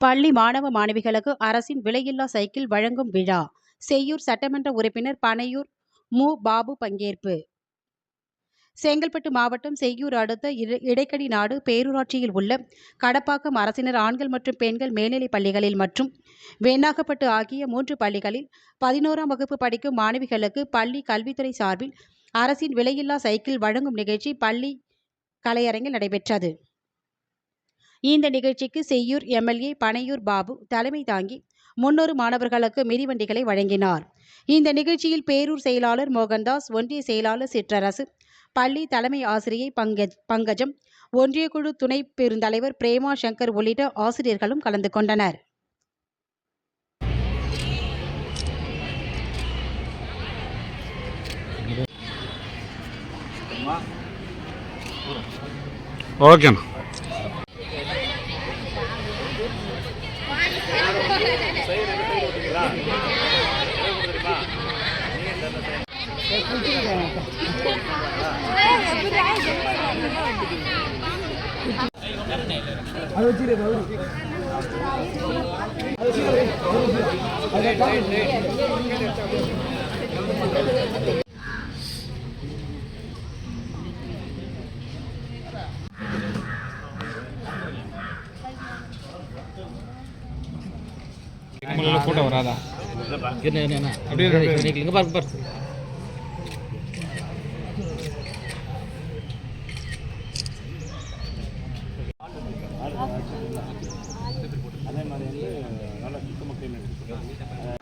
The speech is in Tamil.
பள்ளி மாணவ மாணவிகளுக்கு அரசின் விலையில்லா சைக்கிள் வழங்கும் விழா. செய்யூர் சட்டமன்ற உறுப்பினர் பனையூர் மு. பாபு பங்கேற்பு. செங்கல்பட்டு மாவட்டம் செய்யூர் அடுத்த இடைக்கடி நாடு பேரூராட்சியில் உள்ள கடப்பாக்கம் அரசினர் ஆண்கள் மற்றும் பெண்கள் மேல்நிலைப் பள்ளிகளில் மற்றும் வேணாகப்பட்டு ஆகிய மூன்று பள்ளிகளில் பதினோராம் வகுப்பு படிக்கும் மாணவிகளுக்கு பள்ளி கல்வித்துறை சார்பில் அரசின் விலையில்லா சைக்கிள் வழங்கும் நிகழ்ச்சி பள்ளி கலையரங்கில் நடைபெற்றது. இந்த நிகழ்ச்சிக்கு செய்யூர் எம்எல்ஏ பனையூர் பாபு தலைமை தாங்கி முன்னூறு மாணவர்களுக்கு மிதிவண்டிகளை வழங்கினார். இந்த நிகழ்ச்சியில் பேரூர் செயலாளர் மோகன்தாஸ் ஒன்றிய செயலாளர் சிற்றரசு பள்ளி தலைமை ஆசிரியை பங்கஜ் பங்கஜம் ஒன்றிய குழு துணை பெருந்தலைவர் பிரேமா சங்கர் உள்ளிட்ட ஆசிரியர்களும் கலந்து கொண்டனர். அது வச்சுரு உங்களோட ஃபோட்டோ வராதா? என்ன என்ன அப்படியே இங்கே பாருங்க பாருங்க. Yeah.